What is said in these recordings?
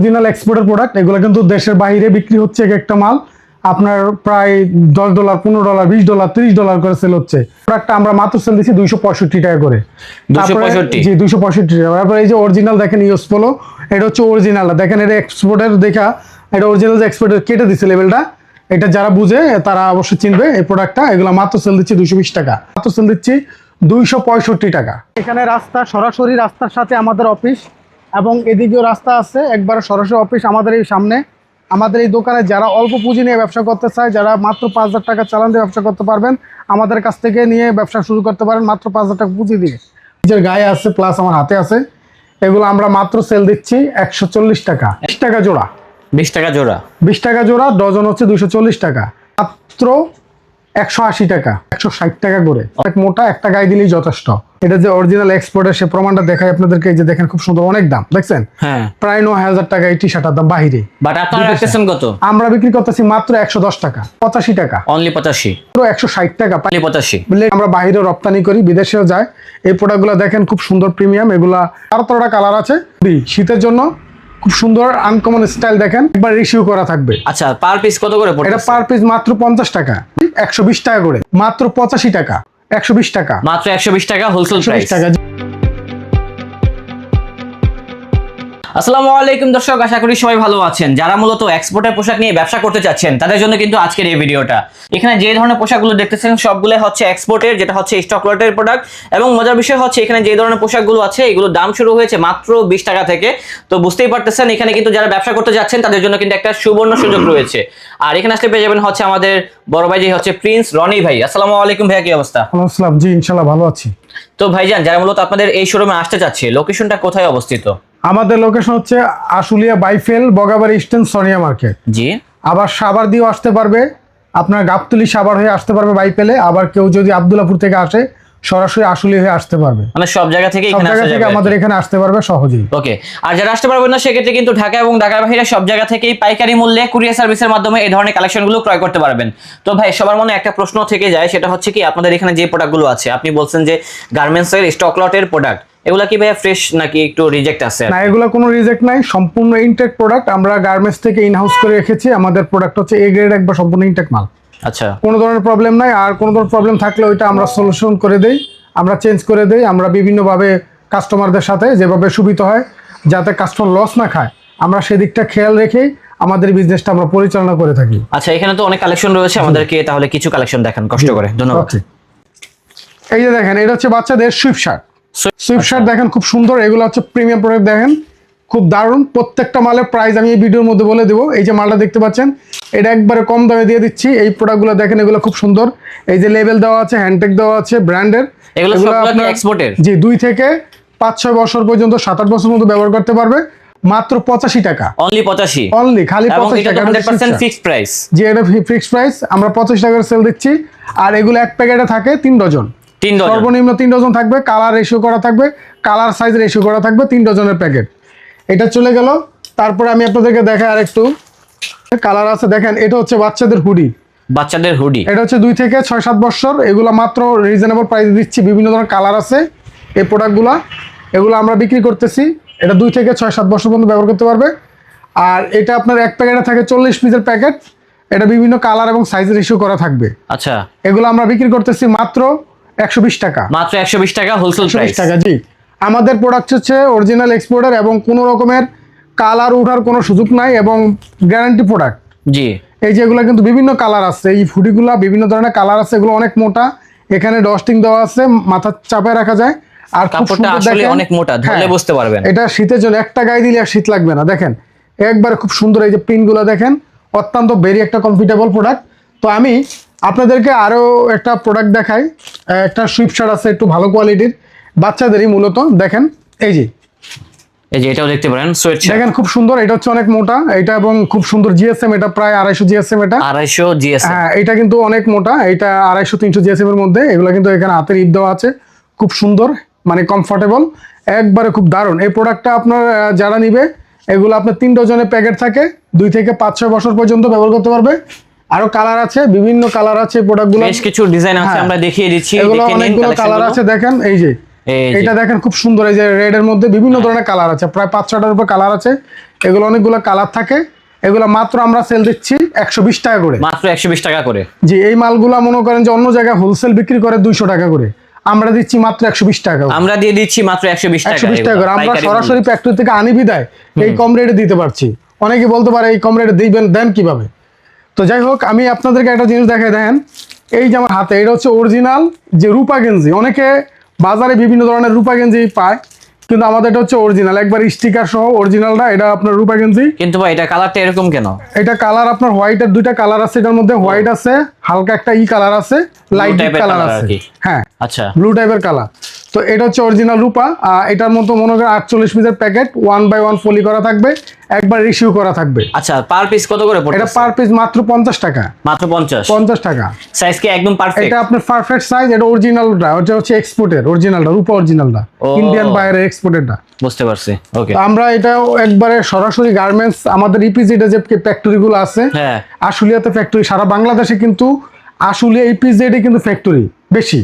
Original এক্সপোর্টের product এগুলো কিন্তু দেশের বাইরে বিক্রি হচ্ছে এক একটা মাল। আপনার প্রায় দশ ডলার পনেরো ডলার বিশ ডলার তিরিশ ডলার করে সেল হচ্ছে। প্রোডাক্টটা আমরা মাত্র সেল দিচ্ছি দুইশো পঁয়ষট্টি টাকা করে। জি দুইশো পঁয়ষট্টি টাকা। তারপরে এই যে অরিজিনাল দেখেন ইউজ পোলো এটা হচ্ছে অরিজিনাল দেখেন এটা এক্সপোর্টের দেখা এটা অরিজিনাল যে এক্সপোর্টের কেটে দিচ্ছে লেভেলটা এটা যারা বুঝে তারা অবশ্যই চিনবে এই প্রোডাক্টটা এগুলো মাত্র সেল দিচ্ছি দুইশো বিশ টাকা। মাত্র সেল দিচ্ছি দুইশো পঁয়ষট্টি টাকা। এখানে রাস্তা সরাসরি রাস্তার সাথে আমাদের অফিস এবং এদিকেও রাস্তা আছে একবার সরাসরি অফিস আমাদের এই সামনে। আমাদের এই দোকানে যারা অল্প পুঁজি নিয়ে ব্যবসা করতে চায় যারা মাত্র পাঁচ হাজার টাকা চালান দিয়ে ব্যবসা করতে পারবেন আমাদের কাছ থেকে নিয়ে ব্যবসা শুরু করতে পারেন মাত্র পাঁচ হাজার টাকা পুঁজি দিয়ে। নিজের গায়ে আছে প্লাস আমার হাতে আছে। এগুলো আমরা মাত্র সেল দিচ্ছি একশো চল্লিশ টাকা। বিশ টাকা জোড়া। বিশ টাকা জোড়া। বিশ টাকা জোড়া ডজন হচ্ছে দুশো চল্লিশ টাকা। মাত্র একশো আশি টাকা। একশো ষাট টাকা করে। অনেক মোটা একটা গায়ে দিলেই যথেষ্ট। এটা যে অরিজিনাল এক্সপোর্টের সে প্রমাণটা দেখাই আপনাদেরকে যে দেখেন খুব সুন্দর অনেক দাম দেখছেন? হ্যাঁ। প্রায় নয় হাজার টাকা এই টি শার্টের দাম বাহিরে। বাট আপনারা রাখতেছেন কত? আমরা বিক্রি করতেছি মাত্র একশো দশ টাকা পঁচাশি টাকা। অনলি পঁচাশি। মাত্র একশো ষাট টাকা অনলি পঁচাশি। আমরা বাইরে রপ্তানি করি বিদেশেও যায়। এই প্রোডাক্টগুলো দেখেন খুব সুন্দর প্রিমিয়াম এগুলা বারো তেরোটা কালার আছে। শীতের জন্য খুব সুন্দর আনকমন স্টাইল দেখেন। একবার রিসিউ করা থাকবে। আচ্ছা পার পিস কত করে পড়ে এটা পার পিস মাত্র পঞ্চাশ টাকা। একশো বিশ টাকা করে। মাত্র পঁচাশি টাকা। একশো বিশ টাকা। মাত্র একশো বিশ টাকা হোলসেল প্রাইস টাকা। আসসালামু আলাইকুম দর্শক আশা করি সবাই ভালো আছেন। যারা মূলত এক্সপোর্টের পোশাক নিয়ে ব্যবসা করতে চাচ্ছেন তাদের জন্য কিন্তু আজকের এই ভিডিওটা। এখানে যে ধরনের পোশাকগুলো দেখতেছেন সবগুলো হচ্ছে এক্সপোর্টের যেটা হচ্ছে স্টক লটের প্রোডাক্ট এবং মজার বিষয় হচ্ছে এখানে যে ধরনের পোশাকগুলো আছে এগুলোর দাম শুরু হয়েছে মাত্র বিশ টাকা থেকে। তো বুঝতেই পারতেছেন এখানে কিন্তু যারা ব্যবসা করতে যাচ্ছেন তাদের জন্য কিন্তু একটা সুবর্ণ সুযোগ রয়েছে। আর এখানে আসলে পেয়ে যাবেন হচ্ছে আমাদের বড় ভাই যে হচ্ছে প্রিন্স রনি ভাই। আসসালামু আলাইকুম ভাইয়া কি অবস্থা? আসসালাম। জি ইনশাল্লাহ ভালো আছি। তো ভাইজান যারা মূলত আপনাদের এই শোরুমে আসতে চাচ্ছে লোকেশনটা কোথায় অবস্থিত? আমাদের লোকেশন হচ্ছে আশুলিয়া বাইফেল বগাবাড়ি স্টেন সোনিয়া মার্কেট জি। আবার সাবার দিয়েও আসতে পারবে আপনার গাবতলি সাবার হয়ে আসতে পারবে বাইপেলে আবার কেউ যদি আবদুল্লাপুর থেকে আসে সরাসরি আশুলি হয়ে আসতে পারবে। মানে সব জায়গা থেকে সব এখানে জায়গা থেকে আমাদের এখানে আসতে পারবে সহজেই। ওকে আর যারা আসতে পারবেন না সেক্ষেত্রে কিন্তু ঢাকা এবং ঢাকার বাইরে সব জায়গা থেকেই পাইকারি মূল্যে কুরিয়ার সার্ভিসের মাধ্যমে এই ধরনের কালেকশনগুলো ক্রয় করতে পারবেন। তো ভাই সবার মনে একটা প্রশ্ন থেকে যায় সেটা হচ্ছে কি আপনাদের এখানে যে প্রোডাক্টগুলো আছে আপনি বলছেন যে গার্মেন্টসের স্টক লটের প্রোডাক্ট এগুলা কি ভাই ফ্রেশ নাকি একটু রিজেক্ট আছে? না এগুলো কোনো রিজেক্ট নাই সম্পূর্ণ ইনটেক প্রোডাক্ট আমরা গার্মেন্টস থেকে ইনহাউস করে রেখেছি আমাদের প্রোডাক্ট হচ্ছে এ গ্রেড একবার সম্পূর্ণ ইনটেক মাল। আচ্ছা। কোনো ধরনের প্রবলেম নাই আর কোনো ধরনের প্রবলেম থাকলে ওইটা আমরা সলিউশন করে দেই আমরা চেঞ্জ করে দেই আমরা বিভিন্নভাবে কাস্টমারদের সাথে যেভাবে সুবিধা হয় যাতে কাস্টমার লস না খায় আমরা সেদিকটা খেয়াল রেখেই আমাদের বিজনেসটা আমরা পরিচালনা করে থাকি। আচ্ছা এখানে তো অনেক কালেকশন রয়েছে আমাদেরকে তাহলে কিছু কালেকশন দেখান কষ্ট করে ধন্যবাদ। এই যে দেখেন এটা হচ্ছে বাচ্চাদের সুইফট শার্ট সুইফট শার্ট দেখেন খুব সুন্দর। এগুলো হচ্ছে প্রিমিয়াম প্রোডাক্ট দেখেন। খুব দারুণ। প্রত্যেকটা মালের প্রাইস আমি এই ভিডিওর মধ্যে বলে দেবো। এই যে মালটা দেখতে পাচ্ছেন এটা একবারে কম দামে দিয়ে দিচ্ছি। এই প্রোডাক্টগুলো দেখেন এগুলো খুব সুন্দর। এই যে লেবেল দেওয়া আছে হ্যান্ডটেক দেওয়া আছে ব্র্যান্ডের এগুলো সবগুলো এক্সপোর্টের জি দুই থেকে পাঁচ ছয় বছর পর্যন্ত সাত আট বছর মতো ব্যবহার করতে পারবে। মাত্র পঁচাশি টাকা। অনলি পঁচাশি? অনলি খালি পঁচাশি টাকা। ফিক্সড প্রাইস যে এটা ফিক্সড প্রাইস আমরা পঁচাশি টাকার সেল দিচ্ছি। আর এগুলো এক প্যাকেটে থাকে তিন ডজন। তিন ডজন। সর্বনিম্ন তিন ডজন থাকবে কালার রেশিও করা থাকবে কালার সাইজ রেশিও করা থাকবে তিন ডজনের প্যাকেট এটা চলে গেল তারপরে আমি আপনাদেরকে দেখাই আর একটু কালার আছে দেখেন এটা হচ্ছে বাচ্চাদের হুডি বাচ্চাদের হুডি এটা হচ্ছে দুই থেকে ছয় সাত বছর এগুলো মাত্র রিজনেবল প্রাইস দিচ্ছি বিভিন্ন ধরনের কালার আছে এই প্রোডাক্টগুলো এগুলো আমরা বিক্রি করতেছি এটা দুই থেকে ছয় সাত বছর পর্যন্ত ব্যবহার করতে পারবে। আর এটা আপনার এক প্যাকেটে থাকে চল্লিশ পিসের প্যাকেট এটা বিভিন্ন কালার এবং সাইজের ইস্যু করা থাকবে। আচ্ছা। এগুলো আমরা বিক্রি করতেছি মাত্র একশো বিশ টাকা। মাত্র একশো বিশ টাকা হোলসেল প্রাইস টাকা জি। আমাদের প্রোডাক্ট হচ্ছে অরিজিনাল এক্সপোর্টার এবং কোনো রকমের কালার ওঠার কোনো সুযোগ নাই এবং গ্যারান্টি প্রোডাক্ট জি। এই যেগুলো কিন্তু বিভিন্ন কালার আছে এই ফুডিগুলো বিভিন্ন ধরনের কালার আছে এগুলো অনেক মোটা। এখানে ডস্টিং দেওয়া আছে মাথা চাপায় রাখা যায়। আর কাপড়টা আসলে অনেক মোটা, ধরলে হ্যাঁ, বুঝতে পারবেন। এটা শীতের জন্য একটা গায়ে দিলে আর শীত লাগবে না দেখেন। একবারে খুব সুন্দর এই যে প্রিন্টগুলো দেখেন অত্যন্ত ভেরি একটা কমফর্টেবল প্রোডাক্ট তো আমি আপনাদেরকে আরও একটা প্রোডাক্ট দেখাই। একটা সুইফট শার্ট আছে একটু ভালো কোয়ালিটির বাচ্চাদেরই মূলত দেখেন এই যে। এই যে এটাও দেখতে পারেন সোয়েট দেখেন খুব সুন্দর এটা হচ্ছে অনেক মোটা এটা এবং খুব সুন্দর জিএসএম এটা প্রায় আড়াইশো জিএসএম এটা। আড়াইশো জিএস হ্যাঁ এটা কিন্তু অনেক মোটা এটা আড়াইশো তিনশো জিএসএম এর মধ্যে এগুলো কিন্তু এখানে হাতের ইপ দেওয়া আছে। খুব সুন্দর মানে কমফোর্টেবল একবারে খুব দারুণ। এই প্রোডাক্টটা আপনার যারা নিবে এগুলো আপনার তিন ডজনের প্যাকেট থাকে দুই থেকে পাঁচ ছয় বছর পর্যন্ত ব্যবহার করতে পারবে। আরও কালার আছে বিভিন্ন কালার আছে প্রোডাক্টগুলো বেশ কিছু ডিজাইন আছে হ্যাঁ। আমরা দেখিয়ে দিচ্ছি এগুলো অনেকগুলো কালার আছে দেখেন এই যে। এটা দেখেন খুব সুন্দর এই যে রেড এর মধ্যে বিভিন্ন ধরনের কালার আছে প্রায় পাঁচ ছটার উপর কালার আছে। এগুলো অনেকগুলো কালার থাকে। এগুলো মাত্র আমরা সেল দিচ্ছি একশো বিশ টাকা করে। মাত্র একশো বিশ টাকা করে। জি এই মালগুলা মনে করেন যে অন্য জায়গায় হোলসেল বিক্রি করে দুইশো টাকা করে। আমরা দিচ্ছি মাত্র একশো বিশ টাকা। আমরা দিয়ে দিচ্ছি মাত্র একশো বিশ টাকা টাকা করে। আমরা সরাসরি ফ্যাক্টরি থেকে আনি বিদায়। এই কম রেটে দিতে পারছি। অনেকে বলতে পারে এই কম রেটে দিবেন দেন কীভাবে? তো যাই হোক আমি আপনাদেরকে একটা জিনিস দেখাই দেন এই যে আমার হাতে এটা হচ্ছে অরিজিনাল যে রূপা গেঞ্জি। অনেকে বাজারে বিভিন্ন ধরনের রূপা গেঞ্জি পায় কিন্তু আমাদের এটা হচ্ছে অরিজিনাল একবার স্টিকার সহ অরিজিনালটা এটা আপনার রূপা গেঞ্জি। কিন্তু ভাই এটা কালারটা এরকম কেন? এটা কালার আপনার হোয়াইটের দুইটা কালার আছে এটার মধ্যে হোয়াইট আছে। হালকা একটা ই কালার আছে লাইট কালার আছে। হ্যাঁ আচ্ছা। ব্লু টাইপের কালার তো এটা হচ্ছে অরিজিনাল রূপা এটার মতো মনে করেন আটচল্লিশ পিসের প্যাকেট ওয়ান বাই ওয়ান ফলি করা থাকবে একবার রিসিউ করা থাকবে। আচ্ছা পার পিস কত করে এটা পার পিস মাত্র পঞ্চাশ টাকা। মাত্র পঞ্চাশ? পঞ্চাশ টাকা। সাইজ কি একদম পারফেক্ট এটা আপনার পারফেক্ট সাইজ এটা অরিজিনালটা ওটা হচ্ছে এক্সপোর্টের অরিজিনালটা রূপা অরিজিনালটা। ইন্ডিয়ান বাইরের এক্সপোর্টেরটা বুঝতে পারছি ওকে আমরা এটা একবারে সরাসরি গার্মেন্টস আমাদের ইপিজিটা যে ফ্যাক্টরিগুলো আছে হ্যাঁ। আশুলিয়াতে ফ্যাক্টরি সারা বাংলাদেশে কিন্তু আশুলিয়া ইপিজেডে কিন্তু ফ্যাক্টরি বেশি।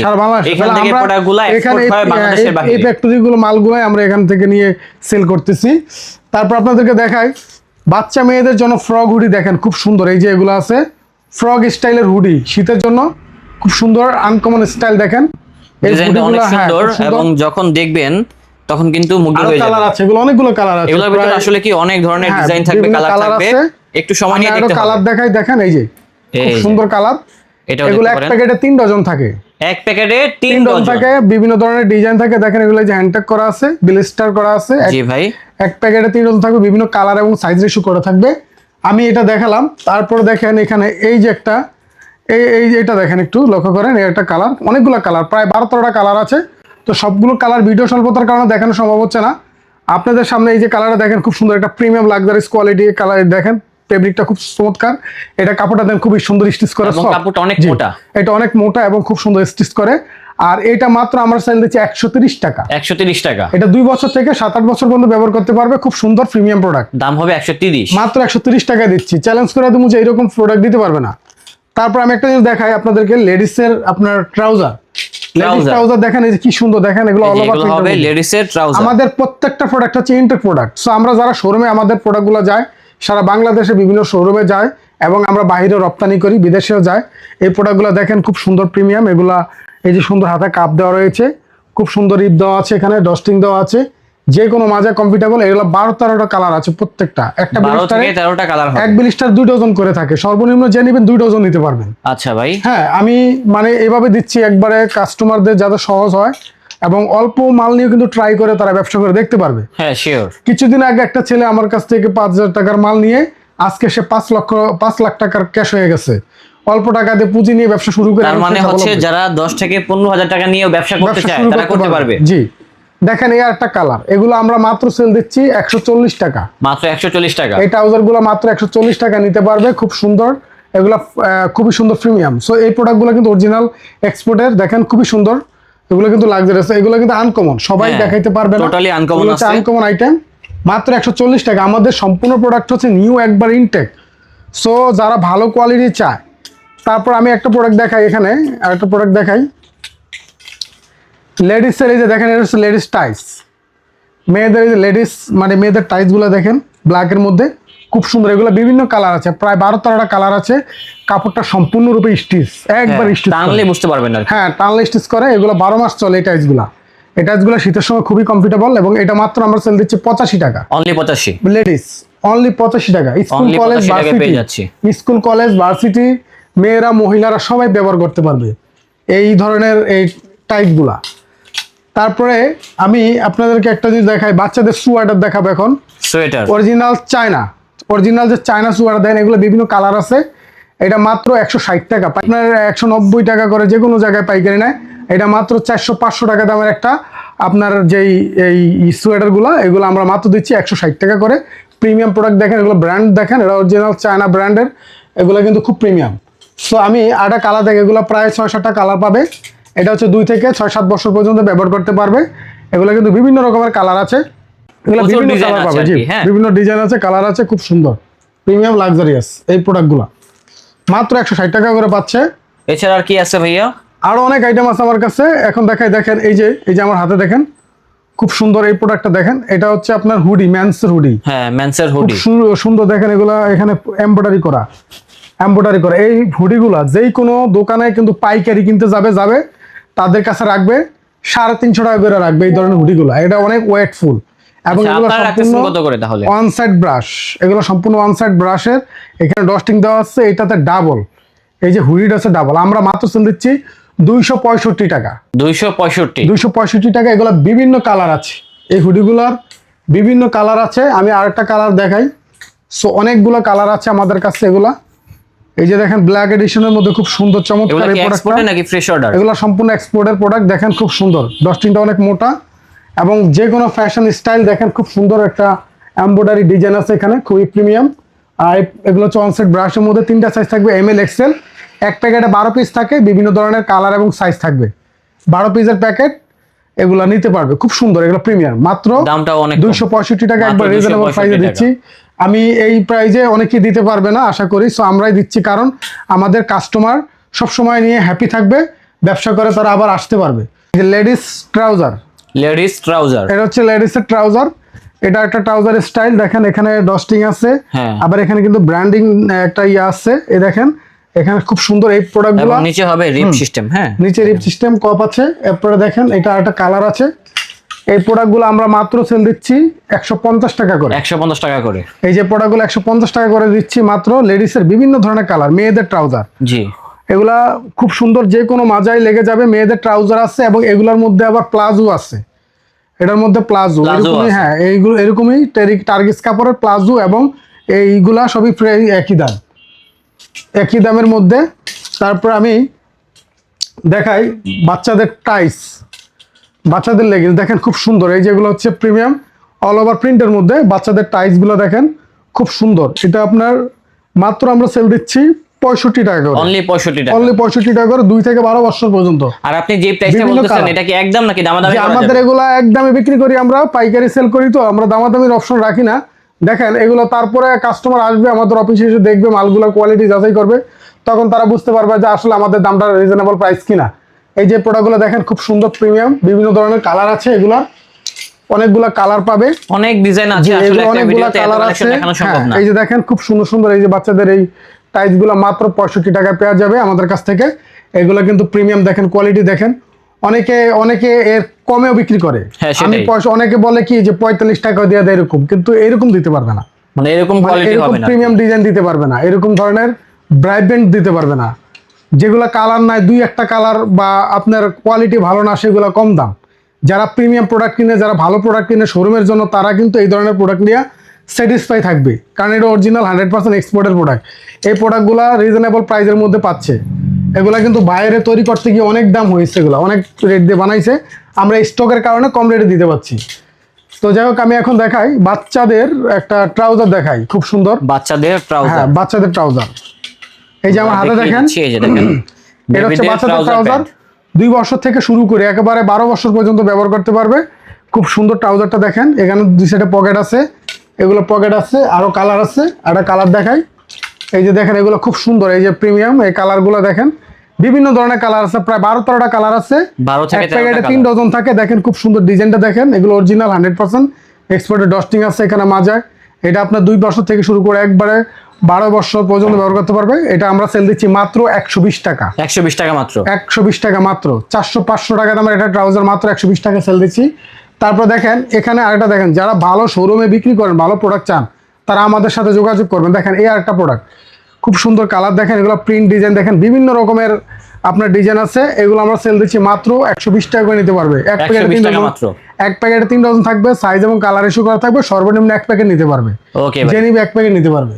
সারা বাংলাদেশে। থেকে আমরা প্রোডাক্টগুলো এখানে এক্সপোর্ট হয় এই- বাংলাদেশের এই- এই বাইরে ফ্যাক্টরিগুলো মালগুলাই আমরা এখান থেকে নিয়ে সেল করতেছি। তারপর আপনাদেরকে দেখাই বাচ্চা মেয়েদের জন্য ফ্রক হুডি দেখেন খুব সুন্দর। এই যে এগুলো আছে ফ্রক স্টাইলের হুডি শীতের জন্য খুব সুন্দর আনকমন স্টাইল দেখেন। এই হ্যাঁ, সুন্দর এবং যখন দেখবেন তখন কিন্তু মুগ্ধ হয়ে কালার আছে এগুলো অনেকগুলো কালার আছে এগুলোর ভিতরে আসলে কি অনেক ধরনের হ্যাঁ, ডিজাইন থাকবে কালার থাকবে। আছে। একটু সময় নিয়ে দেখতে কালার দেখাই দেখেন এই যে। খুব। সুন্দর কালার। এগুলো এক প্যাকেটে তিন ডজন থাকে। এক প্যাকেটে তিন ডজন থাকে বিভিন্ন ধরনের ডিজাইন থাকে। দেখেন এগুলো যে হ্যান্ডটেক করা আছে ব্লিস্টার করা আছে। জি ভাই। এক প্যাকেটে তিন ডজন থাকবে বিভিন্ন কালার এবং সাইজ রেশু করা থাকবে। আমি এটা দেখালাম তারপরে দেখেন এখানে এই যে একটা এই এই এটা দেখেন একটু লক্ষ্য করেন এই একটা কালার অনেকগুলো কালার প্রায় বারো তেরোটা কালার আছে। তো সবগুলো কালার ভিডিও স্বল্পতার কারণে দেখানো সম্ভব হচ্ছে না। আপনাদের সামনে এই যে কালারটা দেখেন খুব সুন্দর একটা প্রিমিয়াম লাক্সারিস কোয়ালিটি কালার দেখেন। ফেব্রিকটা খুব চমৎকার। এটা কাপড়টা দেখেন খুবই সুন্দর স্টিচ করে কাপড়টা অনেক মোটা। এটা অনেক মোটা এবং খুব সুন্দর স্টিচ করে। আর এটা মাত্র আমরা সেল দিচ্ছি একশো তিরিশ টাকা। একশো তিরিশ টাকা। এটা দুই বছর থেকে সাত আট বছর পর্যন্ত ব্যবহার করতে পারবে। খুব সুন্দর প্রিমিয়াম প্রোডাক্ট দাম হবে একশো তিরিশ। মাত্র একশো তিরিশ টাকা দিচ্ছি। চ্যালেঞ্জ করে তুমি যে এরকম প্রোডাক্ট দিতে পারবে না। তারপর আমি একটা জিনিস দেখাই আপনাদেরকে লেডিসের আপনার ট্রাউজার লেডিস। ট্রাউজার দেখেন এই যে কি সুন্দর দেখেন এগুলো অল এগুলো হবে ওভার লেডিসের ট্রাউজার আমাদের প্রত্যেকটা প্রোডাক্ট হচ্ছে ইন্টেক প্রোডাক্ট সো আমরা যারা শোরুমে আমাদের প্রোডাক্টগুলো যায় সারা বাংলাদেশে বিভিন্ন শোরুমে যায় এবং আমরা বাইরে রপ্তানি করি বিদেশেও যায়। এই প্রোডাক্টগুলো দেখেন খুব সুন্দর প্রিমিয়াম। এগুলা এই যে সুন্দর হাতে কাপ দেওয়া রয়েছে। খুব সুন্দর ইপ দেওয়া আছে এখানে ডস্টিং দেওয়া আছে। যে কোনো মাজা কমফিটেবল এগুলো বারো তেরোটা কালার আছে প্রত্যেকটা। একটা তেরোটা কালার এক ব্লিস্টার দুই ডজন করে থাকে। সর্বনিম্ন যে নেবেন দুই ডজন নিতে পারবেন। আচ্ছা ভাই। হ্যাঁ আমি মানে এভাবে দিচ্ছি একবারে কাস্টমারদের যাতে সহজ হয়। এবং অল্প মাল নিয়ে কিন্তু ট্রাই করে তারা ব্যবসা করে দেখতে পারবে। হ্যাঁ শিওর কিছুদিন আগে একটা ছেলে আমার কাছ থেকে পাঁচ হাজার টাকার মাল নিয়ে আজকে সে পাঁচ লক্ষ পাঁচ লাখ টাকার ক্যাশ হয়ে গেছে। অল্প টাকা দিয়ে পুঁজি নিয়ে ব্যবসা শুরু করে মানে হচ্ছে যারা দশ থেকে পনেরো হাজার টাকা নিয়েও ব্যবসা করতে চায় তারা করতে পারবে। জি। দেখেন এই একটা কালার এগুলো আমরা মাত্র সেল দিচ্ছি একশো চল্লিশ টাকা। মাত্র একশো চল্লিশ টাকা? এই ট্রাউজারগুলো মাত্র একশো চল্লিশ টাকা নিতে পারবে খুব সুন্দর। এগুলো খুবই সুন্দর প্রিমিয়াম সো এই প্রোডাক্টগুলো কিন্তু অরিজিনাল এক্সপোর্টের দেখেন খুবই সুন্দর। এগুলো কিন্তু লাক্সারিয়াস এগুলো কিন্তু আনকমন সবাই হ্যাঁ, দেখাইতে পারবে না। totally uncommon আছে। আনকমন আইটেম মাত্র একশো চল্লিশ টাকা। আমাদের সম্পূর্ণ প্রোডাক্ট হচ্ছে নিউ একবার ইনটেক সো যারা ভালো কোয়ালিটি চায় তারপর আমি একটা প্রোডাক্ট দেখাই এখানে আর একটা প্রোডাক্ট দেখাই। লেডিসের এই যে দেখেন এটা হচ্ছে লেডিস টাইস মেয়েদের এই যে লেডিস মানে মেয়েদের টাইসগুলো দেখেন ব্ল্যাকের মধ্যে। খুব সুন্দর এগুলো বিভিন্ন কালার আছে প্রায় বারো তেরোটা কালার আছে। কাপড়টা সম্পূর্ণরূপে স্টিচ একবার স্টিচ টানলে বুঝতে পারবেন না হ্যাঁ টানলে স্টিচ করে এগুলো বারো মাস চলে এই টাইসগুলো এই টাইসগুলো শীতের সময় খুবই কমফোর্টেবল এবং এটা মাত্র আমরা সেল দিচ্ছি পঁচাশি টাকা। অনলি পঁচাশি। লেডিস অনলি পঁচাশি টাকা। স্কুল কলেজ 85 টাকায় পেয়ে ভার্সিটি স্কুল কলেজ ভার্সিটি মেয়েরা মহিলারা সবাই ব্যবহার করতে পারবে এই ধরনের এই টাইপগুলা তারপরে আমি আপনাদেরকে একটা জিনিস দেখাই বাচ্চাদের সোয়াটার দেখাবো এখন। সোয়েটার অরিজিনাল চায়না অরিজিনাল যে চায়না সোয়াটার দেন, এগুলো বিভিন্ন কালার আছে। এটা মাত্র একশো ষাট টাকা। আপনার একশো নব্বই টাকা করে যে কোনো জায়গায় পাইকারি নেয়। এটা মাত্র চারশো পাঁচশো টাকা দামের একটা আপনার যেই, এই সোয়েটারগুলো এগুলো আমরা মাত্র দিচ্ছি একশো ষাট টাকা করে। প্রিমিয়াম প্রোডাক্ট দেখেন, এগুলো ব্র্যান্ড দেখেন, এটা অরিজিনাল চায়না ব্র্যান্ডের এগুলো কিন্তু খুব প্রিমিয়াম সো আমি আটা কালার দেখে, এগুলো প্রায় ছয় সাতটা কালার পাবে। এটা হচ্ছে দুই থেকে ছয় সাত বছর পর্যন্ত ব্যবহার করতে পারবে। এগুলো কিন্তু বিভিন্ন রকমের কালার আছে। বিভিন্ন কালার পাবে জি। হ্যাঁ। বিভিন্ন ডিজাইন আছে কালার আছে খুব সুন্দর। প্রিমিয়াম লাক্সারিয়াস এই প্রোডাক্টগুলো মাত্র একশো ষাট টাকা করে পাচ্ছে। এছাড়া আর কি আছে ভাইয়া? আরও অনেক আইটেম আছে আমার কাছে। এখন দেখাই দেখেন এই যে এই যে আমার হাতে দেখেন খুব সুন্দর এই প্রোডাক্টটা দেখেন। এটা হচ্ছে আপনার হুডি ম্যান্সের হুডি হ্যাঁ ম্যানসের হুডি সুন্দর দেখেন এগুলা এখানে এমব্রয়ডারি করা। এমব্রয়ডারি করা। এই হুডিগুলা যেই কোনো দোকানে কিন্তু পাইকারি কিনতে যাবে যাবে তাদের কাছে রাখবে সাড়ে তিনশো টাকা করে রাখবে এই ধরনের হুডিগুলা এটা অনেক ওয়েটফুল। এবং এগুলো সম্পূর্ণ কত করে তাহলে? ওয়ান সাইড ব্রাশ এগুলো সম্পূর্ণ ওয়ান সাইড ব্রাশের এখানে ডস্টিং দেওয়া আছে এটাতে ডাবল এই যে হুডিটা আছে ডাবল আমরা মাত্র সেল দিচ্ছি দুইশো পঁয়ষট্টি টাকা। দুইশো পঁয়ষট্টি। দুইশো পঁয়ষট্টি টাকা এগুলো বিভিন্ন কালার আছে। এই হুডিগুলার বিভিন্ন কালার আছে। আমি আরেকটা কালার দেখাই। সো অনেকগুলো কালার আছে আমাদের কাছে এগুলা। এই যে দেখেন ব্ল্যাক এডিশনের মধ্যে খুব সুন্দর চমৎকার এই প্রোডাক্টটা নাকি ফ্রেশ অর্ডার এগুলো সম্পূর্ণ এক্সপোর্টের প্রোডাক্ট দেখেন খুব সুন্দর। ডস্টিংটা অনেক মোটা। এবং যে কোনো ফ্যাশন স্টাইল দেখেন খুব সুন্দর একটা এমব্রয়ডারি ডিজাইন আছে এখানে খুবই প্রিমিয়াম আর এগুলো হচ্ছে অনসেট ব্রাশের মধ্যে তিনটা সাইজ থাকবে এম এল এক্সেল এক প্যাকেটে বারো পিস থাকে বিভিন্ন ধরনের কালার এবং সাইজ থাকবে। বারো পিসের প্যাকেট এগুলো নিতে পারবে খুব সুন্দর এগুলো প্রিমিয়াম মাত্র অনেক দুইশো পঁয়ষট্টি টাকা একবার রিজনেবল প্রাইসে দিচ্ছি। আমি এই প্রাইজে অনেকে দিতে পারবে না আশা করি। সো আমরাই দিচ্ছি কারণ আমাদের কাস্টমার সব সময় নিয়ে হ্যাপি থাকবে ব্যবসা করে তারা আবার আসতে পারবে। লেডিস ট্রাউজার লেডিস ট্রাউজার এটা হচ্ছে লেডিসের ট্রাউজার এটা একটা ট্রাউজার স্টাইল দেখেন এখানে ডস্টিং আছে। হ্যাঁ। আবার এখানে কিন্তু ব্র্যান্ডিং একটা ইয়ে আছে। এই দেখেন এখানে খুব সুন্দর এই প্রোডাক্টগুলো নিচে হবে রিপ সিস্টেম হ্যাঁ। নিচে রিপ সিস্টেম কপ আছে। এরপরে দেখেন এটা একটা কালার আছে। এই প্রোডাক্টগুলো আমরা মাত্র সেল দিচ্ছি একশো পঞ্চাশ টাকা করে। একশো পঞ্চাশ টাকা করে। এই যে প্রোডাক্টগুলো একশো পঞ্চাশ টাকা করে দিচ্ছি মাত্র লেডিসের বিভিন্ন ধরনের কালার মেয়েদের ট্রাউজার জি। এগুলা খুব সুন্দর যে কোনো মাজায় লেগে যাবে মেয়েদের ট্রাউজার আছে এবং এগুলোর মধ্যে আবার প্লাজো আছে। এটার মধ্যে প্লাজো এরকমই হ্যাঁ এইগুলো এরকমই টার্গিস কাপড়ের প্লাজো এবং এইগুলা সবই প্রায় একই দাম। একই দামের মধ্যে। তারপর আমি দেখাই বাচ্চাদের টাইস বাচ্চাদের লেগিংস দেখেন খুব সুন্দর এই যেগুলো হচ্ছে প্রিমিয়াম অল ওভার প্রিন্টের মধ্যে বাচ্চাদের টাইসগুলো দেখেন খুব সুন্দর। এটা আপনার মাত্র আমরা সেল দিচ্ছি পঁয়ষট্টি টাকা করে। অনলি পঁয়ষট্টি টাকা। অনলি পঁয়ষট্টি টাকা করে দুই থেকে বারো বছর পর্যন্ত। আর আপনি যে প্রাইসটা বলতেছেন এটা কি একদম নাকি দামাদামি আমাদের যাবে? একদমে বিক্রি করি আমরা পাইকারি সেল করি তো আমরা দামাদামির অপশন রাখি না। দেখেন এগুলো তারপরে কাস্টমার আসবে আমাদের অফিসে এসে দেখবে মালগুলোর কোয়ালিটি যাচাই করবে। তখন তারা বুঝতে পারবে যে আসলে আমাদের দামটা রিজনেবল প্রাইস কিনা। এই যে প্রোডাক্টগুলো দেখেন খুব সুন্দর প্রিমিয়াম বিভিন্ন ধরনের কালার আছে এগুলা। অনেকগুলা কালার পাবে। অনেক ডিজাইন আছে অনেকগুলো কালার আছে। হ্যাঁ, এই যে দেখেন খুব সুন্দর সুন্দর এই যে বাচ্চাদের এই টাইসগুলো মাত্র পঁয়ষট্টি টাকায় পেয়ে যাবে আমাদের কাছ থেকে। এগুলো কিন্তু প্রিমিয়াম দেখেন কোয়ালিটি দেখেন। অনেকে অনেকে এর কমেও বিক্রি করে। হ্যাঁ, আমি পয়সা অনেকে বলে কি যে পঁয়তাল্লিশ টাকা দিয়ে দেয় এরকম কিন্তু এরকম দিতে পারবে না। মানে এরকম মানে কোয়ালিটি এরকম হবে না। প্রিমিয়াম ডিজাইন দিতে পারবে না। এরকম ধরনের ব্রাইটবেন্ট দিতে পারবে না। যেগুলো কালার নাই দুই একটা কালার বা আপনার কোয়ালিটি ভালো না সেগুলো কম দাম। যারা প্রিমিয়াম প্রোডাক্ট কিনে যারা ভালো প্রোডাক্ট কিনে শোরুমের জন্য তারা কিন্তু এই ধরনের প্রোডাক্ট নিয়ে স্যাটিসফাই থাকবে। কারণ এটা অরিজিনাল হান্ড্রেড পার্সেন্ট এক্সপোর্টের প্রোডাক্ট এই প্রোডাক্টগুলো রিজনেবল প্রাইসের মধ্যে পাচ্ছে। এগুলা কিন্তু বাইরে তৈরি করতে গিয়ে অনেক দাম হয়েছে এগুলো। অনেক রেট দিয়ে বানাইছে। আমরা স্টকের কারণে কম রেটে দিতে পারছি। তো যাই হোক আমি এখন দেখাই বাচ্চাদের একটা ট্রাউজার দেখাই। খুব সুন্দর। বাচ্চাদের হ্যাঁ বাচ্চাদের ট্রাউজার এই যে আমার হাতে দেখেন। এটা হচ্ছে বাচ্চাদের ট্রাউজার দুই বছর থেকে শুরু করে একেবারে বারো বছর পর্যন্ত ব্যবহার করতে পারবে। খুব সুন্দর ট্রাউজারটা দেখেন। এখানে দুই সাইডে পকেট আছে। এগুলো পকেট আছে আরও কালার আছে একটা কালার দেখাই। এই যে দেখেন এগুলো খুব সুন্দর এই যে প্রিমিয়াম এই কালারগুলো দেখেন। বিভিন্ন ধরনের কালার আছে প্রায় বারো তেরোটা কালার আছে। এক প্যাকেটে তিন ডজন থাকে দেখেন খুব সুন্দর ডিজাইনটা দেখেন এগুলো অরিজিনাল হান্ড্রেড পার্সেন্ট এক্সপোর্টের ডস্টিং আছে এখানে মাজায়। এটা আপনার দুই বছর থেকে শুরু করে একবারে বারো বছর পর্যন্ত ব্যবহার করতে পারবে। এটা আমরা সেল দিচ্ছি মাত্র একশো বিশ টাকা। একশো বিশ টাকা মাত্র। একশো বিশ টাকা মাত্র চারশো পাঁচশো টাকা দামের এটা ট্রাউজার মাত্র একশো বিশ টাকা সেল দিচ্ছি। তারপর দেখেন এখানে আরেকটা দেখেন যারা ভালো শোরুমে বিক্রি করেন ভালো প্রোডাক্ট চান তারা আমাদের সাথে যোগাযোগ করবেন। দেখেন এই আরেকটা প্রোডাক্ট খুব সুন্দর কালার দেখেন এগুলো প্রিন্ট ডিজাইন দেখেন বিভিন্ন রকমের আপনার ডিজাইন আছে এগুলো আমরা সেল দিচ্ছি মাত্র একশো বিশ টাকা করে নিতে পারবে। এক প্যাকেট তিন ডজন এক প্যাকেটে তিন ডজন থাকবে সাইজ এবং কালার ইস্যু করা থাকবে সর্বনিম্ন এক প্যাকেট নিতে পারবে। যে নিবে এক প্যাকেট নিতে পারবে।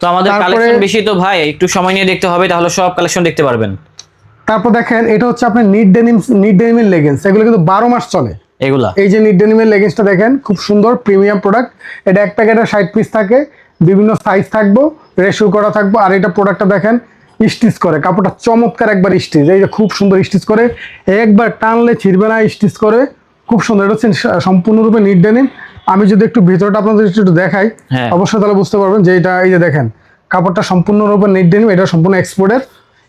তো আমাদের কালেকশন বেশি তো ভাই একটু সময় নিয়ে দেখতে হবে তাহলে সব কালেকশন দেখতে পারবেন। তারপর দেখেন এটা হচ্ছে আপনার নিট ডেনিম নিট ডেনিমের লেগেন্স এগুলো কিন্তু বারো মাস চলে। এগুলা? এই যে নিট ডেনিমের লেগিংসটা দেখেন খুব সুন্দর প্রিমিয়াম প্রোডাক্ট এটা এক প্যাকেটের ষাট পিস থাকে বিভিন্ন সাইজ থাকব রেশিও করা থাকব আর এটা প্রোডাক্টটা দেখেন স্টিচ করে কাপড়টা চমৎকার একবার স্টিচ এই যে খুব সুন্দর স্টিচ করে একবার টানলে ছিড়বে না স্টিচ করে। খুব সুন্দর এটা হচ্ছে সম্পূর্ণরূপে নিট ডেনিম আমি যদি একটু ভিতরটা আপনাদের একটু একটু দেখাই হ্যাঁ। অবশ্যই তাহলে বুঝতে পারবেন যে এটা এই যে দেখেন কাপড়টা সম্পূর্ণরূপে নিট ডেনিম এটা সম্পূর্ণ এক্সপোর্টের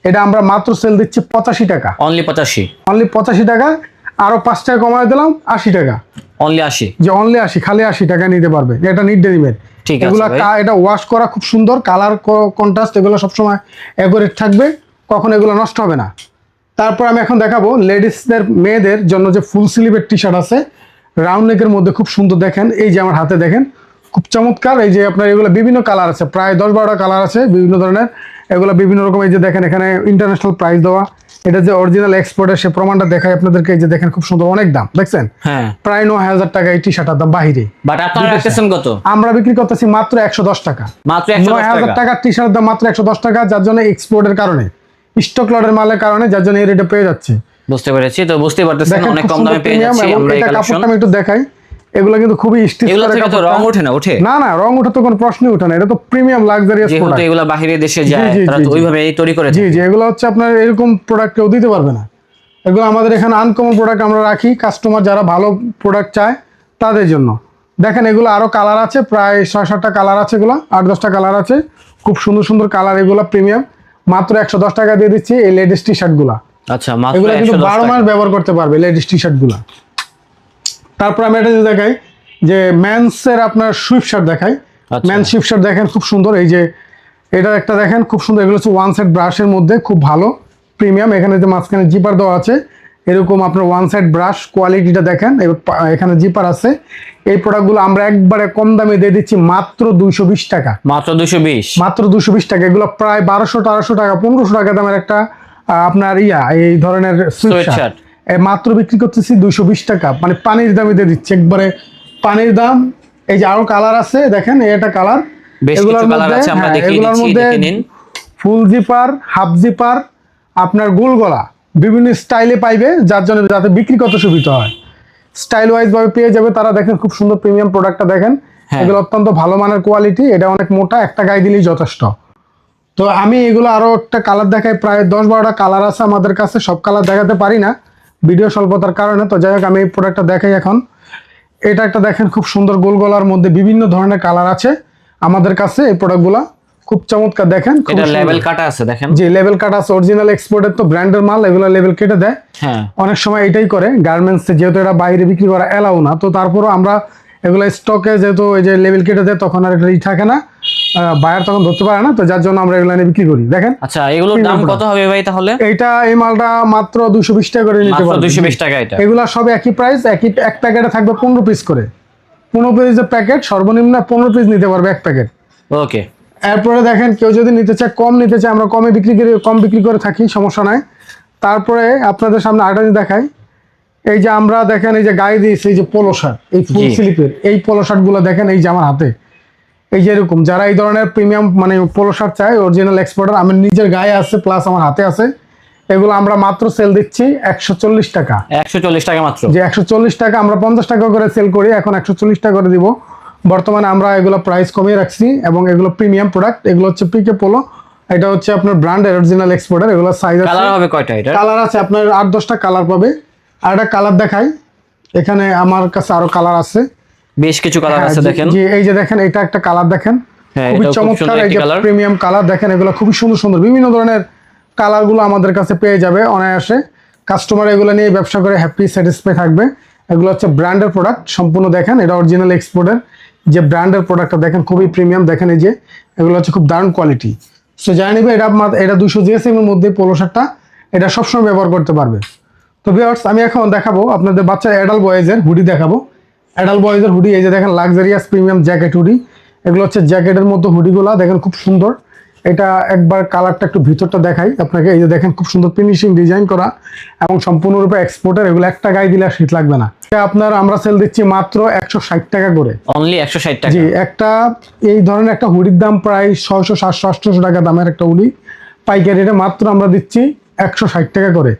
এটা আমরা মাত্র সেল দিচ্ছি পঁচাশি টাকা। অনলি পঁচাশি। অনলি পঁচাশি টাকা আরও পাঁচ টাকা কমায় দিলাম আশি টাকা। অনলি আশি? যে অনলি আশি খালি আশি টাকা নিতে পারবে। এটা নিট ডেনিমের ঠিক এগুলা এটা ওয়াশ করা খুব সুন্দর কালার কন্ট্রাস্ট এগুলো সবসময় অ্যাকুরেট থাকবে কখন এগুলো নষ্ট হবে না। তারপর আমি এখন দেখাবো লেডিসদের মেয়েদের জন্য যে ফুল স্লিভের টি শার্ট আছে। রাউন্ড নেকের মধ্যে খুব সুন্দর দেখেন। এই যে আমার হাতে দেখেন খুব চমৎকার। এই যে আপনার এগুলো বিভিন্ন কালার আছে প্রায় দশ বারোটা কালার আছে বিভিন্ন ধরনের। এগুলো বিভিন্ন রকম এই যে দেখেন এখানে ইন্টারন্যাশনাল প্রাইস দেওয়া। এটা যে অরিজিনাল এক্সপোর্টের সে প্রমাণটা দেখায় আপনাদেরকে এই যে দেখেন খুব সুন্দর অনেক দাম দেখছেন? হ্যাঁ। প্রায় নয় হাজার টাকা এই টি শার্টের দাম বাহিরে। বাট আপনারা রাখতেছেন কত? আমরা বিক্রি করতেছি মাত্র একশো দশ টাকা। মাত্র নয় হাজার টাকা টাকার টি শার্টের দাম মাত্র একশো দশ টাকা যার জন্য এক্সপোর্টের কারণে স্টক লটের মালের কারণে যার জন্য এই রেটে পেয়ে যাচ্ছে। বুঝতে পেরেছি তো বুঝতে পারতেছেন অনেক কম দামে পেয়ে যাচ্ছি আমরা এই কালেকশন একটু দেখাই। এগুলো কিন্তু খুবই স্টিচ এগুলো থেকে তো রং ওঠে না ওঠে? না না রং ওঠা তো কোনো প্রশ্নই ওঠে না এটা তো প্রিমিয়াম লাক্সারিয়াস যেহেতু প্রোডাক্ট এগুলা বাহিরে দেশে যায় তারা তো ওইভাবে তৈরি করে জি জি এগুলো হচ্ছে আপনার এরকম প্রোডাক্ট কেউ দিতে পারবে না। এগুলো আমাদের এখানে আনকমন প্রোডাক্ট আমরা রাখি কাস্টমার যারা ভালো প্রোডাক্ট চায় তাদের জন্য। দেখেন এগুলো আরও কালার আছে প্রায় ছয় সাতটা কালার আছে এগুলো আট দশটা কালার আছে। খুব সুন্দর সুন্দর কালার এগুলো প্রিমিয়াম মাত্র একশো দশ টাকা দিয়ে দিচ্ছি এই লেডিস টি শার্টগুলো আচ্ছা এগুলো কিন্তু বারো মাস ব্যবহার করতে পারবে লেডিস টি শার্টগুলো তারপর আমি এটা যদি দেখাই যে ম্যানসের আপনার সুইফট শার্ট দেখাই। ম্যান সুইফট শার্ট দেখেন খুব সুন্দর। এই যে এটা একটা দেখেন খুব সুন্দর। এগুলো হচ্ছে ওয়ান সাইড ব্রাশের মধ্যে খুব ভালো প্রিমিয়াম এখানে যে মাঝখানে জিপার দেওয়া আছে এরকম আপনার ওয়ান সাইড ব্রাশ কোয়ালিটিটা দেখেন। এখানে জিপার আছে। এই প্রোডাক্টগুলো আমরা একবারে কম দামে দিয়ে দিচ্ছি মাত্র দুইশো বিশ টাকা। মাত্র দুশো বিশ। মাত্র দুশো বিশ টাকা। এগুলো প্রায় বারোশো তেরোশো টাকা পনেরোশো টাকা দামের একটা আপনার ইয়া এই ধরনের Sweatshirt। সুইটশার্ট মাত্র বিক্রি করতেছি দুইশো বিশ টাকা। মানে পানির দামে দিয়ে দিচ্ছি। একবারে পানির দাম এই যে আরও কালার আছে দেখেন একটা কালার। আছে আমরা দেখিয়ে এগুলোর মধ্যে ফুল জিপার হাফ জিপার আপনার গোল গলা বিভিন্ন স্টাইলে পাইবে যার জন্য যাতে বিক্রি করতে সুবিধা হয়। স্টাইল ওয়াইজ ভাবে পেয়ে যাবে তারা দেখেন খুব সুন্দর প্রিমিয়াম প্রোডাক্টটা দেখেন। হ্যাঁ। এগুলো অত্যন্ত ভালো মানের কোয়ালিটি এটা অনেক মোটা একটা গায়ে দিলেই যথেষ্ট। তো আমি এগুলো আরও একটা কালার দেখাই প্রায় দশ বারোটা কালার আছে আমাদের কাছে সব কালার দেখাতে পারি না। ভিডিও স্বল্পতার কারণে তো যাই হোক আমি এই প্রোডাক্টটা দেখাই এখন। এটা একটা দেখেন খুব সুন্দর গোল গলার মধ্যে বিভিন্ন ধরনের কালার আছে। আমাদের কাছে এই প্রোডাক্টগুলা খুব চমৎকার দেখেন এটা। লেভেল কাটা আছে দেখেন। যে লেভেল কাটা আছে অরিজিনাল এক্সপোর্টের তো ব্র্যান্ডের মাল এগুলো লেভেল কেটে দেয়। হ্যাঁ। অনেক সময় এটাই করে গার্মেন্টস যেহেতু এটা বাইরে বিক্রি করা এলাও না তো তারপরও আমরা এগুলো স্টকে যেহেতু ওই যে লেভেল কেটে দেয় তখন আর এটা ই থাকে না। বায়ার তখন ধরতে পারে না তো যার জন্য আমরা এগুলো বিক্রি করি। দেখেন? আচ্ছা এগুলোর দাম কত হবে ভাই তাহলে? এইটা এই মালটা মাত্র দুশো বিশ টাকা করে নিতে মাত্র পারবে দুইশো বিশ টাকা এটা। এগুলা সব একই প্রাইস একই এক প্যাকেটে থাকবে পনেরো পিস করে। পনেরো পিসের প্যাকেট সর্বনিম্ন পনেরো পিস নিতে পারবে এক প্যাকেট ওকে এরপরে দেখেন কেউ যদি নিতে চায় কম নিতে চায় আমরা কমে বিক্রি করে কম বিক্রি করে থাকি সমস্যা নাই। তারপরে আপনাদের সামনে জিনিস দেখাই। এই যে আমরা দেখেন এই যে গায়ে দিয়েছি এই যে পোলো শার্ট এই ফুল। স্লিপের এই পোলো শার্টগুলো দেখেন এই যে আমার হাতে। এই যে এরকম যারা এই ধরনের প্রিমিয়াম মানে পোলো শার্ট চায় অরিজিনাল এক্সপোর্টার আমার নিজের গায়ে আছে প্লাস আমার হাতে আছে এগুলো আমরা মাত্র সেল দিচ্ছি একশো চল্লিশ টাকা। একশো চল্লিশ টাকা মাত্র। যে একশো চল্লিশ টাকা আমরা পঞ্চাশ টাকা করে সেল করি এখন একশো চল্লিশ টাকা করে দিব। বর্তমানে আমরা এগুলো প্রাইস কমিয়ে রাখছি এবং এগুলো প্রিমিয়াম প্রোডাক্ট এগুলো হচ্ছে পিকে পোলো এটা হচ্ছে আপনার ব্র্যান্ড অরিজিনাল এক্সপোর্টার এগুলো সাইজ আছে কালার হবে কয়টা এটা কালার আছে আপনার আট দশটা কালার পাবে। আর একটা কালার দেখাই। এখানে আমার কাছে আরও কালার আছে। বেশ কিছু কালার হ্যাঁ, আছে দেখেন। জি এই যে দেখেন এটা একটা কালার দেখেন। হ্যাঁ, খুবই খুব চমৎকার এই যে প্রিমিয়াম কালার দেখেন এগুলো খুবই সুন্দর সুন্দর। বিভিন্ন ধরনের কালারগুলো আমাদের কাছে পেয়ে যাবে অনায়াসে। কাস্টমার এগুলো নিয়ে ব্যবসা করে হ্যাপি স্যাটিসফাই থাকবে। এগুলো হচ্ছে ব্র্যান্ডের প্রোডাক্ট সম্পূর্ণ দেখেন এটা অরিজিনাল এক্সপোর্টের যে ব্র্যান্ডের প্রোডাক্টটা দেখেন খুবই প্রিমিয়াম দেখেন এই যে এগুলো হচ্ছে খুব দারুণ কোয়ালিটি সো জানি নিবে এটা এটা দুশো জিএসএম এর মধ্যে পোলো শার্টটা এটা সবসময় ব্যবহার করতে পারবে। তো ভিউয়ার্স আমি এখন দেখাবো আপনাদের বাচ্চা অ্যাডাল বয়েজের হুডি দেখাবো। অ্যাডাল বয়েজের হুডি এই যে দেখেন লাক্সারিয়াস প্রিমিয়াম জ্যাকেট হুডি এগুলো হচ্ছে জ্যাকেটের মতো হুডিগুলা দেখেন খুব সুন্দর। এটা একবার কালারটা একটু ভিতরটা দেখাই আপনাকে। এই যে দেখেন খুব সুন্দর ফিনিশিং ডিজাইন করা এবং সম্পূর্ণরূপে এক্সপোর্টের এগুলো একটা গায়ে দিলে শীত লাগবে না। এটা আপনার আমরা সেল দিচ্ছি মাত্র একশো ষাট টাকা করে। অনলি একশো ষাট টাকা। জি একটা এই ধরনের একটা হুডির দাম প্রায় ছয়শো সাতশো আটশোশো টাকা দামের একটা হুডি পাইকারি রেটে মাত্র আমরা দিচ্ছি একশো ষাট টাকা করে।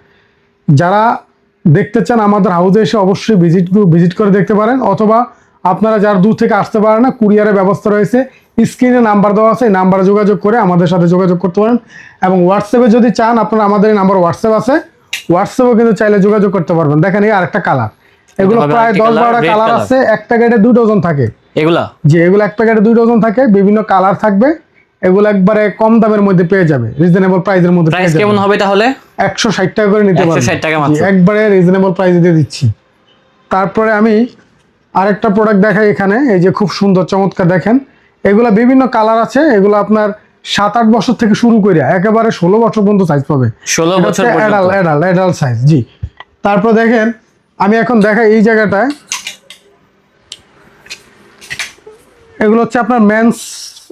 যারা দেখতে চান আমাদের হাউসে এসে অবশ্যই ভিজিট ভিজিট করে দেখতে পারেন অথবা আপনারা যারা দূর থেকে আসতে পারেন না কুরিয়ারের ব্যবস্থা রয়েছে। স্ক্রিনে নাম্বার দেওয়া আছে এই নাম্বারে যোগাযোগ করে আমাদের সাথে যোগাযোগ করতে পারেন। এবং হোয়াটসঅ্যাপে যদি চান আপনারা আমাদের এই নাম্বার হোয়াটসঅ্যাপ আছে। হোয়াটসঅ্যাপেও কিন্তু চাইলে যোগাযোগ করতে পারবেন। দেখেন এই আরেকটা কালার এগুলো প্রায় দশ বারোটা কালার আছে। এক প্যাকেটে দু ডজন থাকে। এগুলা? যে এগুলো এক প্যাকেটে দুই ডজন থাকে। বিভিন্ন কালার থাকবে। এগুলো একবারে কম দামের মধ্যে পেয়ে যাবে রিজনেবল প্রাইসের মধ্যে প্রাইস কেমন হবে তাহলে? একশো ষাট টাকা করে নিতে পারবেন 160 টাকা মাত্র। একবারে রিজনেবল প্রাইসে দিয়ে দিচ্ছি। তারপরে আমি আরেকটা প্রোডাক্ট দেখাই এখানে এই যে খুব সুন্দর চমৎকার দেখেন। এগুলা বিভিন্ন কালার আছে এগুলো আপনার সাত আট বছর থেকে শুরু করে একেবারে ষোলো বছর পর্যন্ত সাইজ পাবে। ষোলো বছর অ্যাডাল অ্যাডাল অ্যাডাল সাইজ জি। তারপর দেখেন আমি এখন দেখাই এই জায়গাটায়। এগুলো হচ্ছে আপনার মেন্স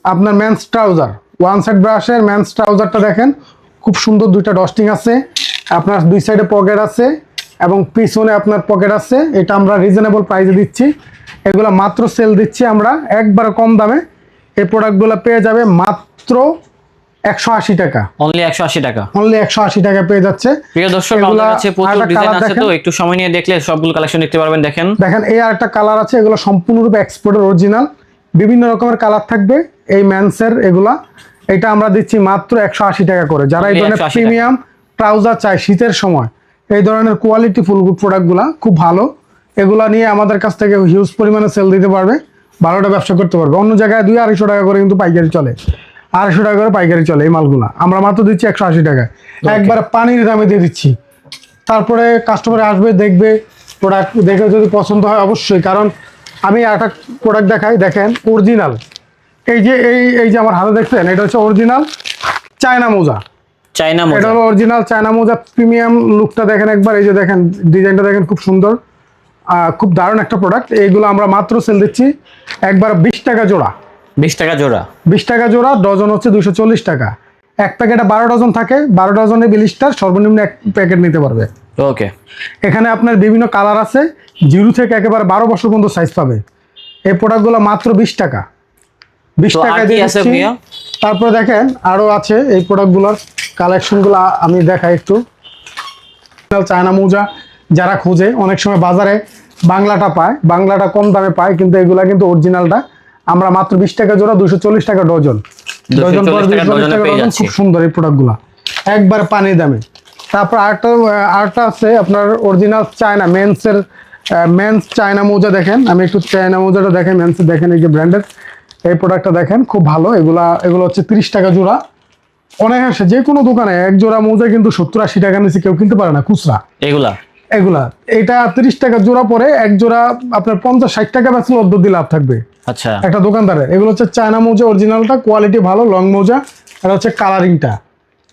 আপনার মেন্স ট্রাউজার ওয়ান সাইড ব্রাশের মেন্স ট্রাউজারটা দেখেন খুব সুন্দর দুইটা ডস্টিং আছে আপনার দুই সাইডে পকেট আছে এবং পিছনে আপনার পকেট আছে এটা আমরা রিজনেবল প্রাইসে দিচ্ছি। এগুলো মাত্র সেল দিচ্ছি আমরা একবারে কম দামে। এই প্রোডাক্টগুলো পেয়ে যাবে মাত্র একশো আশি টাকা। অনলি একশো আশি টাকা। অনলি একশো আশি টাকা পেয়ে যাচ্ছে। প্রিয় দর্শক এগুলা প্রচুর ডিজাইন আছে তো একটু সময় নিয়ে দেখলে সবগুলো কালেকশন দেখতে পারবেন দেখেন। দেখেন এই আর একটা কালার আছে এগুলো সম্পূর্ণরূপে এক্সপোর্টের অরিজিনাল বিভিন্ন রকমের কালার থাকবে। এই ম্যান্সের এগুলা এটা আমরা দিচ্ছি মাত্র একশো আশি টাকা করে। যারা এই ধরনের প্রিমিয়াম ট্রাউজার চায় শীতের সময় এই ধরনের কোয়ালিটি ফুল প্রোডাক্টগুলা খুব ভালো। এগুলা নিয়ে আমাদের কাছ থেকে হিউজ পরিমাণে সেল দিতে পারবে ভালোটা ব্যবসা করতে পারবে। অন্য জায়গায় দুই আড়াইশো টাকা করে কিন্তু পাইকারি চলে। আড়াইশো টাকা করে পাইকারি চলে এই মালগুলা। আমরা মাত্র দিচ্ছি একশো আশি টাকা। একবারে পানির দামে দিয়ে দিচ্ছি। তারপরে কাস্টমার আসবে দেখবে প্রোডাক্ট দেখে যদি পছন্দ হয় অবশ্যই। কারণ আমি একটা প্রোডাক্ট দেখাই দেখেন অরিজিনাল এই যে এই এই যে আমার হাতে দেখছেন এটা হচ্ছে অরিজিনাল চায়না মোজা। চায়না মোজা। এটা হলো অরিজিনাল চায়না মোজা প্রিমিয়াম লুকটা দেখেন একবার এই যে দেখেন ডিজাইনটা দেখেন খুব সুন্দর। খুব দারুণ একটা প্রোডাক্ট এইগুলো আমরা মাত্র সেল দিচ্ছি একবার বিশ টাকা জোড়া। বিশ টাকা জোড়া। বিশ টাকা জোড়া ডজন হচ্ছে দুশো চল্লিশ টাকা। এক প্যাকেটে বারো ডজন থাকে বারো ডজনে বিলিশটার সর্বনিম্ন এক প্যাকেট নিতে পারবে। ওকে এখানে আপনার বিভিন্ন কালার আছে জিরো থেকে একেবারে বারো বছর পর্যন্ত সাইজ পাবে। এই প্রোডাক্টগুলো মাত্র বিশ টাকা। বিশ টাকা দিয়ে? তারপরে দেখেন আরও আছে এই প্রোডাক্টগুলোর কালেকশনগুলো আমি দেখাই একটু। চায়না মোজা যারা খোঁজে অনেক সময় বাজারে বাংলাটা পায় বাংলাটা কম দামে পায় কিন্তু এগুলা কিন্তু অরিজিনালটা আমরা মাত্র বিশ টাকা জোড়া দুশো চল্লিশ টাকা ডজন। ডজন পর 240 টাকা 240 ডজনে টাকা পেয়ে ডজন যাচ্ছি। খুব সুন্দর এই প্রোডাক্টগুলো একবার পানির দামে। তারপর আরেকটা আরেকটা আছে আপনার অরিজিনাল চায়না মেন্সের মেন্স চায়না মোজা দেখেন। আমি একটু চায়না মোজাটা দেখেন মেন্সের দেখেন এই যে ব্র্যান্ডের এই প্রোডাক্টটা দেখেন খুব ভালো। এগুলা এগুলো হচ্ছে তিরিশ টাকা জোড়া। অনায়াসে যে কোনো দোকানে এক জোড়া মোজা কিন্তু সত্তর আশি টাকা নিচে কেউ কিনতে পারে না খুচরা। এগুলা? এগুলা। এটা তিরিশ টাকা জোড়া পরে এক জোড়া আপনার পঞ্চাশ ষাট টাকা বেচলে অর্ধ লাভ থাকবে। আচ্ছা। একটা দোকানদারের। এগুলো হচ্ছে চায়না মোজা অরিজিনালটা কোয়ালিটি ভালো লং মোজা। আর হচ্ছে কালারিংটা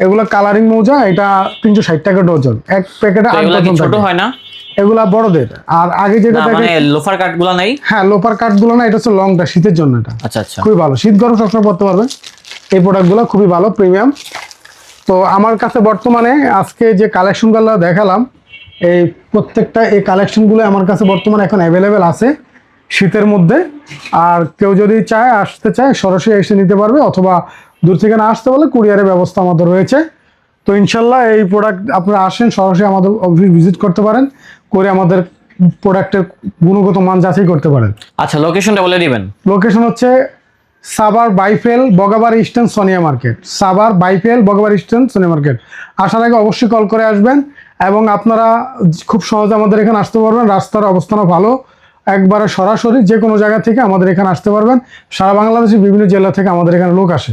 এগুলো কালারিং মোজা এটা তিনশো ষাট টাকা ডজন। এক প্যাকেটে আট ডজন ছোট হয় না? এগুলা বড়দের। আর আগে যেটা মানে লোফার কাটগুলা নাই? হ্যাঁ লোপার কাঠগুলো না এটা হচ্ছে লংটা শীতের জন্য এটা। আচ্ছা আচ্ছা। খুবই ভালো। শীত গরম সবসময় পড়তে পারবেন। এই প্রোডাক্টগুলো খুবই ভালো প্রিমিয়াম তো আমার কাছে বর্তমানে আজকে যে কালেকশনগুলো দেখালাম এই প্রত্যেকটা এই কালেকশনগুলো আমার কাছে বর্তমানে এখন অ্যাভেলেবেল আছে শীতের মধ্যে। আর কেউ যদি চায় আসতে চায় সরাসরি এসে নিতে পারবে অথবা দূর থেকে না আসতে বলে কুরিয়ারের ব্যবস্থা আমাদের রয়েছে। তো ইনশাল্লাহ এই প্রোডাক্ট আপনারা আসেন সরাসরি আমাদের অফিস ভিজিট করতে পারেন করে আমাদের প্রোডাক্টের গুণগত মান যাচাই করতে পারেন। আচ্ছা লোকেশনটা বলে দিবেন। লোকেশন হচ্ছে সাবার বাইফেল বগাবার ইস্টার্ন সোনিয়া মার্কেট সাবার বাইফেল বগাবার ইস্টার্ন সোনিয়া মার্কেট আসার আগে অবশ্যই কল করে আসবেন এবং আপনারা খুব সহজে আমাদের এখানে আসতে পারবেন। রাস্তার অবস্থানও ভালো। একবারে সরাসরি যে কোনো জায়গা থেকে আমাদের এখানে আসতে পারবেন। সারা বাংলাদেশের বিভিন্ন জেলা থেকে আমাদের এখানে লোক আসে।